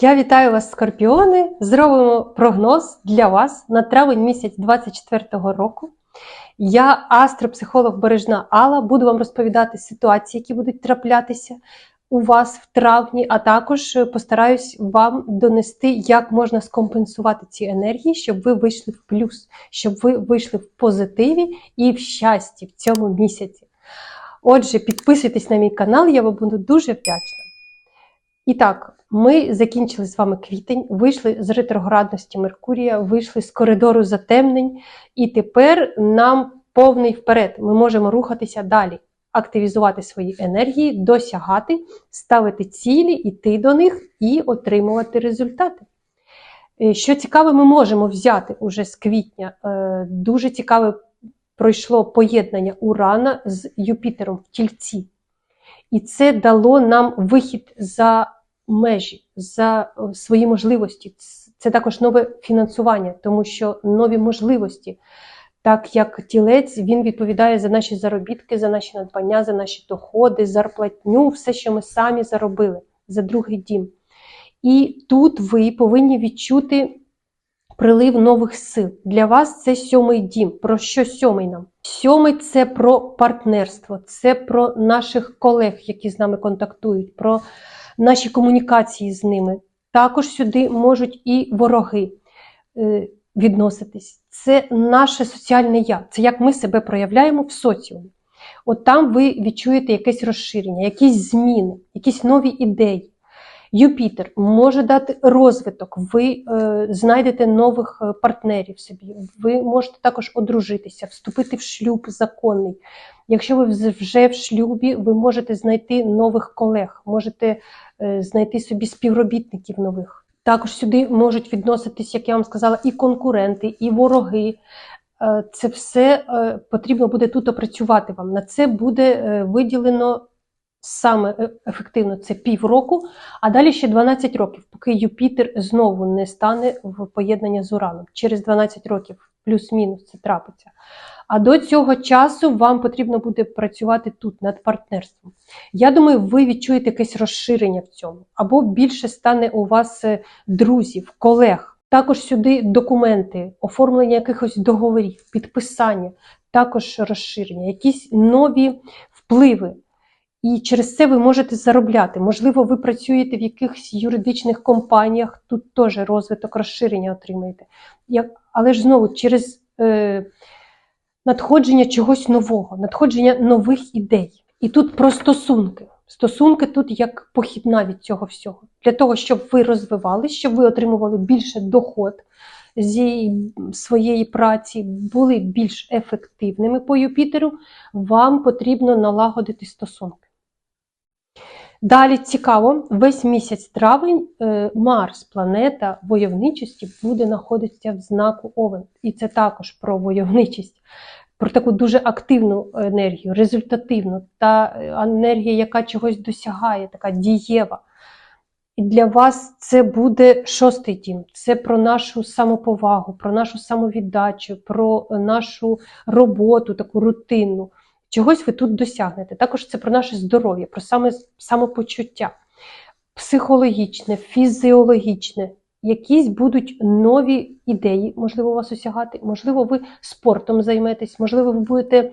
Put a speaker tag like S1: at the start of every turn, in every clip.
S1: Я вітаю вас, скорпіони! Зробимо прогноз для вас на травень місяць 2024 року. Я астропсихолог Бережна Алла, буду вам розповідати ситуації, які будуть траплятися у вас в травні, а також постараюсь вам донести, як можна скомпенсувати ці енергії, щоб ви вийшли в плюс, щоб ви вийшли в позитиві і в щасті в цьому місяці. Отже, підписуйтесь на мій канал, я вам буду дуже вдячна. І так, ми закінчили з вами квітень, вийшли з ретроградності Меркурія, вийшли з коридору затемнень, і тепер нам повний вперед. Ми можемо рухатися далі, активізувати свої енергії, досягати, ставити цілі, йти до них і отримувати результати. Е, Що цікаве, ми можемо взяти уже з квітня. Е, Дуже цікаве пройшло поєднання Урана з Юпітером в тільці. І це дало нам вихід за межі, за е, свої можливості. Це також нове фінансування, тому що нові можливості, так як тілець, він відповідає за наші заробітки, за наші надбання, за наші доходи, зарплатню, все, що ми самі заробили, за другий дім. І тут ви повинні відчути прилив нових сил. Для вас це сьомий дім. Про що сьомий нам? Сьомий це про партнерство, це про наших колег, які з нами контактують, про наші комунікації з ними. Також сюди можуть і вороги е, відноситись. Це наше соціальне я, це як ми себе проявляємо в соціумі. От там ви відчуєте якесь розширення, якісь зміни, якісь нові ідеї. Юпітер може дати розвиток, ви е, знайдете нових е, партнерів собі, ви можете також одружитися, вступити в шлюб законний. Якщо ви вже в шлюбі, ви можете знайти нових колег, можете знайти собі співробітників нових. Також сюди можуть відноситись, як я вам сказала, і конкуренти, і вороги. Е, Це все е, потрібно буде тут опрацювати вам. На це буде е, виділено саме е- ефективно це півроку, а далі ще 12 років, поки Юпітер знову не стане в поєднання з Ураном. Через 12 років, плюс-мінус, це трапиться. А до цього часу вам потрібно буде працювати тут над партнерством. Я думаю, ви відчуєте якесь розширення в цьому, або більше стане у вас е, друзів, колег. Також сюди документи, оформлення якихось договорів, підписання, також розширення, якісь нові впливи. І через це ви можете заробляти. Можливо, ви працюєте в якихось юридичних компаніях, тут теж розвиток розширення отримаєте. Але ж знову через е, надходження чогось нового, надходження нових ідей. І тут про стосунки. Стосунки тут як похідна від цього всього. Для того, щоб ви розвивалися, щоб ви отримували більше доход зі своєї праці, були більш ефективними по Юпітеру, вам потрібно налагодити стосунки. Далі цікаво, весь місяць травень е, Марс, планета войовничості, буде знаходитися в знаку Овен. І це також про войовничість, про таку дуже активну енергію, результативну, та е, енергія, яка чогось досягає, така дієва. І для вас це буде шостий дім. Це про нашу самоповагу, про нашу самовіддачу, про нашу роботу, таку рутинну. Чогось ви тут досягнете. Також це про наше здоров'я, про саме самопочуття, психологічне, фізіологічне. Якісь будуть нові ідеї, можливо, вас осягати, можливо, ви спортом займетесь, можливо, ви будете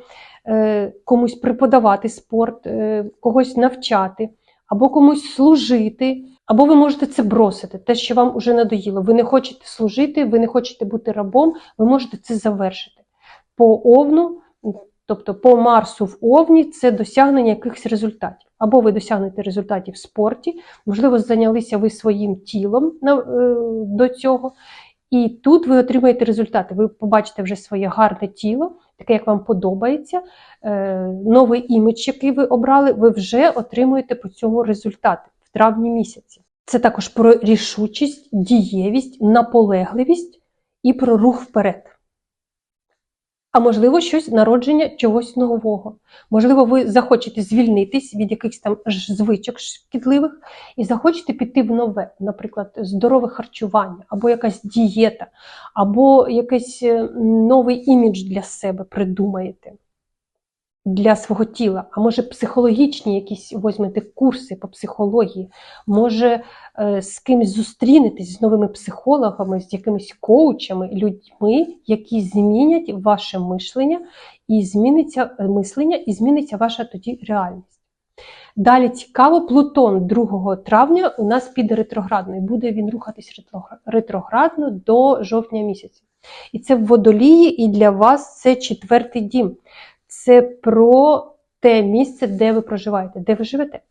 S1: е, комусь преподавати спорт, е, когось навчати, або комусь служити, або ви можете це бросити, те, що вам уже надоїло. Ви не хочете служити, ви не хочете бути рабом, ви можете це завершити. По овну Тобто по Марсу в Овні це досягнення якихось результатів. Або ви досягнете результатів в спорті, можливо, зайнялися ви своїм тілом е, до цього. І тут ви отримаєте результати. Ви побачите вже своє гарне тіло, таке, як вам подобається. Е, новий імідж, який ви обрали, ви вже отримуєте по цьому результати в травні місяці. Це також про рішучість, дієвість, наполегливість і про рух вперед. А можливо, щось народження чогось нового. Можливо, ви захочете звільнитись від якихось там звичок шкідливих і захочете піти в нове, наприклад, здорове харчування, або якась дієта, або якийсь е, новий імідж для себе придумаєте. Для свого тіла, а може психологічні якісь візьмете курси по психології, може е, з кимось зустрінетесь з новими психологами, з якимись коучами, людьми, які змінять ваше мишлення і зміниться е, мислення, і зміниться ваша тоді реальність. Далі цікаво, Плутон 2 травня у нас піде ретроградно, і буде він рухатись ретроградно до жовтня місяця. І це в водолії, і для вас це четвертий дім. Це про те місце, де ви проживаєте, де ви живете.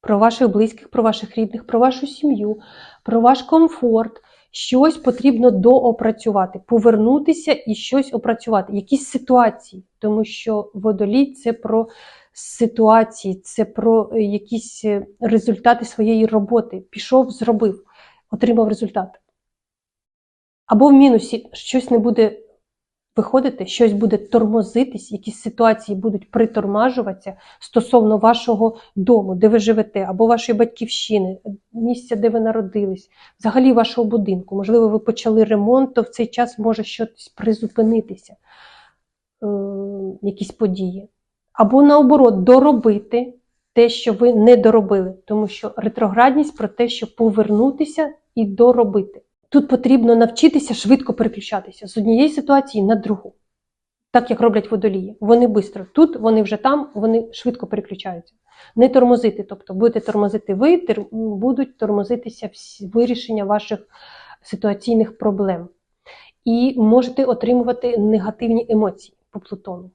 S1: Про ваших близьких, про ваших рідних, про вашу сім'ю, про ваш комфорт. Щось потрібно доопрацювати, повернутися і щось опрацювати, якісь ситуації, тому що водолій це про ситуації, це про е, якісь е, результати своєї роботи. Пішов, зробив, отримав результат. Або в мінусі щось не буде виходити, щось буде тормозитись, якісь ситуації будуть притормажуватися стосовно вашого дому, де ви живете, або вашої батьківщини, місця, де ви народились, взагалі вашого будинку. Можливо, ви почали ремонт, то в цей час може щось призупинитися, е, якісь події. Або наоборот, доробити те, що ви не доробили, тому що ретроградність про те, щоб повернутися і доробити. Тут потрібно навчитися швидко переключатися з однієї ситуації на другу. Так як роблять водолії. Вони швидко. Тут, вони вже там, вони швидко переключаються. Не тормозити. Тобто будете тормозити ви, тер- будуть тормозитися всі вирішення ваших ситуаційних проблем. І можете отримувати негативні емоції по Плутону.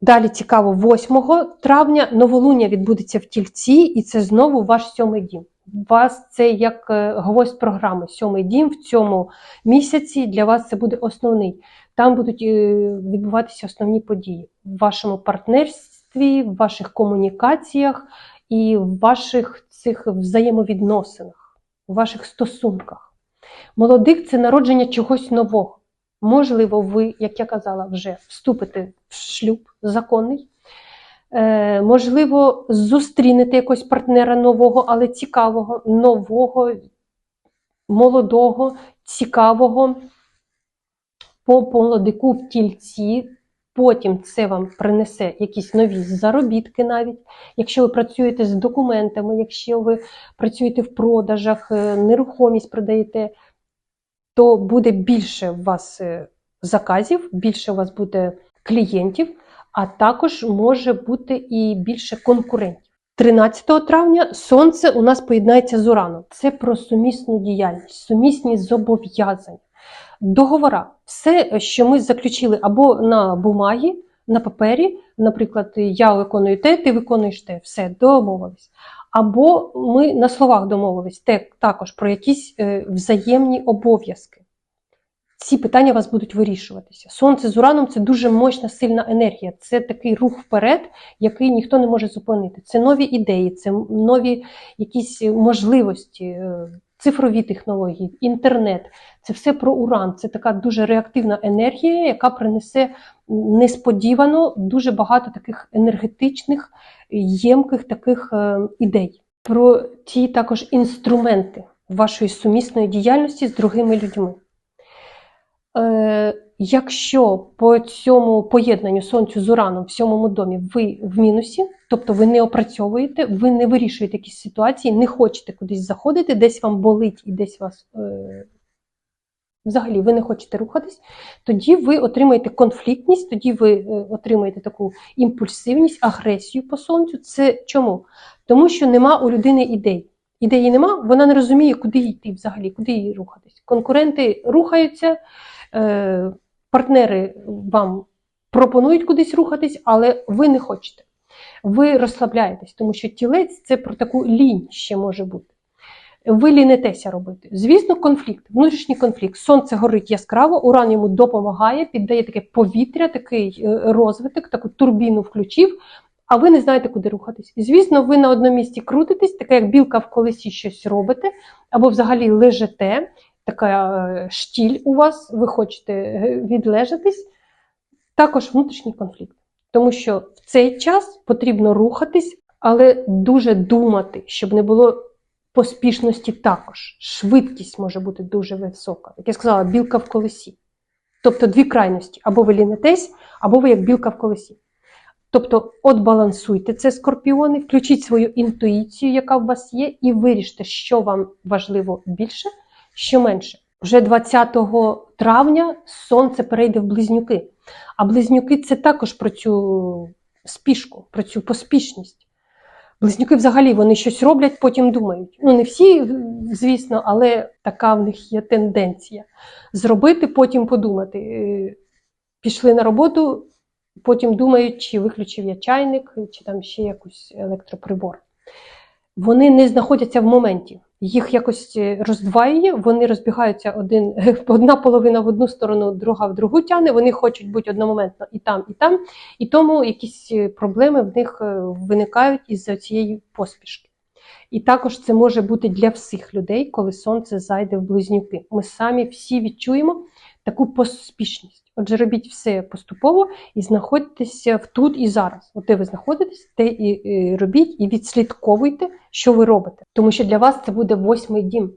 S1: Далі цікаво, 8 травня новолуння відбудеться в тільці, і це знову ваш сьомий дім. Вас це як е, гвоздь програми. Сьомий дім в цьому місяці для вас це буде основний. Там будуть е, відбуватися основні події в вашому партнерстві, в ваших комунікаціях і в ваших цих взаємовідносинах, в ваших стосунках. Молодик це народження чогось нового. Можливо, ви, як я казала, вже вступите в шлюб законний. Е, можливо, зустрінете якогось партнера нового, але цікавого, нового, молодого, цікавого по молодику в тільці. Потім це вам принесе якісь нові заробітки навіть. Якщо ви працюєте з документами, якщо ви працюєте в продажах, е, нерухомість продаєте, то буде більше у вас е, заказів, більше у вас буде клієнтів, а також може бути і більше конкурентів. 13 травня сонце у нас поєднається з Ураном. Це про сумісну діяльність, сумісні зобов'язання, договора. Все, що ми заключили або на бумагі, на папері, наприклад, я виконую те, ти виконуєш те, все, домовились. Або ми на словах домовились те, також про якісь е, взаємні обов'язки. Ці питання у вас будуть вирішуватися. Сонце з ураном це дуже мощна, сильна енергія. Це такий рух вперед, який ніхто не може зупинити. Це нові ідеї, це нові якісь можливості, е, цифрові технології, інтернет. Це все про уран. Це така дуже реактивна енергія, яка принесе несподівано дуже багато таких енергетичних, ємких таких е, ідей. Про ті також інструменти вашої сумісної діяльності з другими людьми. Е, якщо по цьому поєднанню сонцю з ураном в сьомому домі ви в мінусі, тобто ви не опрацьовуєте, ви не вирішуєте якісь ситуації, не хочете кудись заходити, десь вам болить і десь вас е, взагалі ви не хочете рухатись, тоді ви отримаєте конфліктність, тоді ви е, отримаєте таку імпульсивність, агресію по сонцю. Це чому? Тому що нема у людини ідей. Ідеї нема, вона не розуміє, куди йти взагалі, куди їй рухатись. Конкуренти рухаються, е, партнери вам пропонують кудись рухатись, але ви не хочете. Ви розслабляєтесь, тому що тілець це про таку лінь ще може бути. Ви лінетеся робити. Звісно, конфлікт, внутрішній конфлікт. Сонце горить яскраво, уран йому допомагає, піддає таке повітря, такий е, розвиток, таку турбіну включив, а ви не знаєте, куди рухатись. Звісно, ви на одному місці крутитесь, таке як білка в колесі щось робите, або взагалі лежите, така е, штіль у вас, ви хочете е, відлежатись. Також внутрішній конфлікт. Тому що в цей час потрібно рухатись, але дуже думати, щоб не було поспішності також. Швидкість може бути дуже висока. Як я сказала, білка в колесі. Тобто дві крайності: або ви лінетесь, або ви як білка в колесі. Тобто, от балансуйте це скорпіони, включіть свою інтуїцію, яка в вас є, і виріште, що вам важливо більше, що менше. Вже 20 травня сонце перейде в близнюки. А близнюки це також про цю спішку, про цю поспішність. Близнюки взагалі вони щось роблять, потім думають. Ну, не всі, звісно, але така в них є тенденція. Зробити, потім подумати. Е, Пішли на роботу, потім думають, чи виключив я чайник, чи там ще якийсь електроприбор. Вони не знаходяться в моменті. Їх якось е, роздваює, вони розбігаються один, одна половина в одну сторону, друга в другу тяне. Вони хочуть бути одномоментно і там, і там, і тому якісь е, проблеми в них е, виникають із-за цієї поспішки. І також це може бути для всіх людей, коли сонце зайде в близнюки. Ми самі всі відчуємо таку поспішність. Отже, робіть все поступово і знаходьтеся в тут і зараз. От де ви знаходитесь, те і, робіть, і відслідковуйте, що ви робите. Тому що для вас це буде восьмий дім.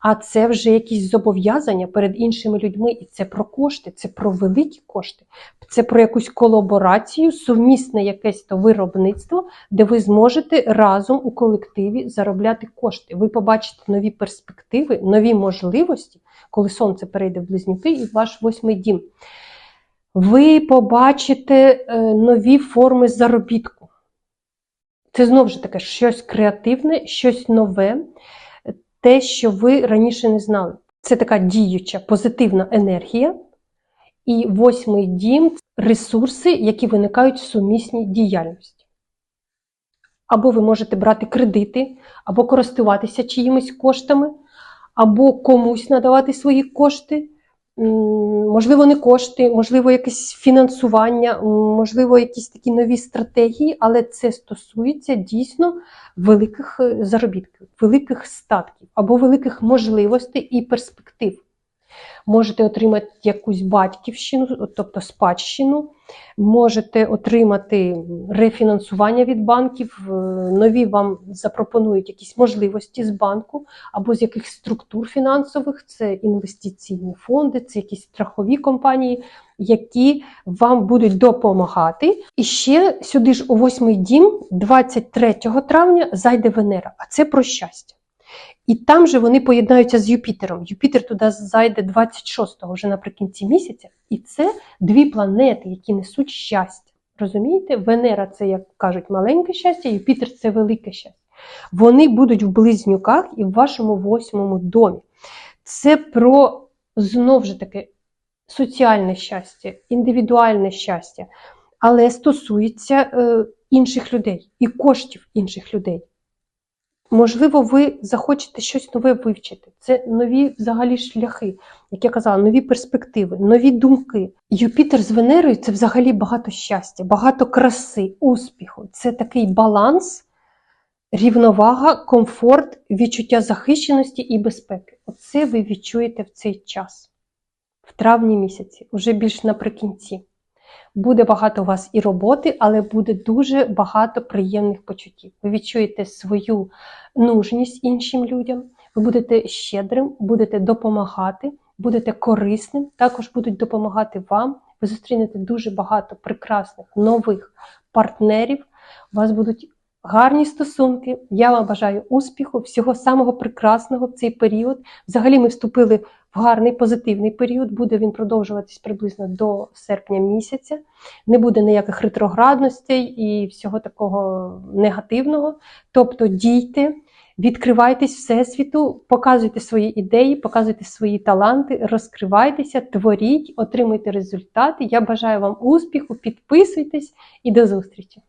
S1: А це вже якісь зобов'язання перед іншими людьми, і це про кошти, це про великі кошти, це про якусь колаборацію, сумісне якесь то виробництво, де ви зможете разом у колективі заробляти кошти. Ви побачите нові перспективи, нові можливості, коли сонце перейде в близнюки і ваш восьмий дім. Ви побачите е, нові форми заробітку. Це знову ж таки щось креативне, щось нове, те, що ви раніше не знали. Це така діюча, позитивна енергія. І восьмий дім ресурси, які виникають в сумісній діяльності. Або ви можете брати кредити, або користуватися чиїмись коштами, або комусь надавати свої кошти. Можливо, не кошти, можливо, якесь фінансування, можливо, якісь такі нові стратегії, але це стосується дійсно великих е, заробітків, великих статків або великих можливостей і перспектив. Можете отримати якусь батьківщину, тобто спадщину, можете отримати рефінансування від банків, е, нові вам запропонують якісь можливості з банку або з яких структур фінансових, це інвестиційні фонди, це якісь страхові компанії, які вам будуть допомагати. І ще сюди ж у восьмий дім, 23 травня, зайде Венера, а це про щастя. І там же вони поєднаються з Юпітером. Юпітер туди зайде 26-го вже наприкінці місяця. І це дві планети, які несуть щастя. Розумієте? Венера це, як кажуть, маленьке щастя, Юпітер це велике щастя. Вони будуть в близнюках і в вашому восьмому домі. Це про знов же таки соціальне щастя, індивідуальне щастя, але стосується е, інших людей і коштів інших людей. Можливо, ви захочете щось нове вивчити. Це нові взагалі шляхи, як я казала, нові перспективи, нові думки. Юпітер з Венерою це взагалі багато щастя, багато краси, успіху. Це такий баланс, рівновага, комфорт, відчуття захищеності і безпеки. Оце ви відчуєте в цей час, в травні місяці, уже більш наприкінці. Буде багато у вас і роботи, але буде дуже багато приємних почуттів. Ви відчуєте свою нужність іншим людям, ви будете щедрим, будете допомагати, будете корисним, також будуть допомагати вам. Ви зустрінете дуже багато прекрасних нових партнерів. У вас будуть гарні стосунки. Я вам бажаю успіху, всього самого прекрасного в цей період. Взагалі, ми вступили в гарний позитивний період. Буде він продовжуватись приблизно до серпня місяця. Не буде ніяких ретроградностей і всього такого негативного. Тобто дійте. Відкривайтесь всесвіту, показуйте свої ідеї, показуйте свої таланти, розкривайтеся, творіть, отримуйте результати. Я бажаю вам успіху, підписуйтесь і до зустрічі!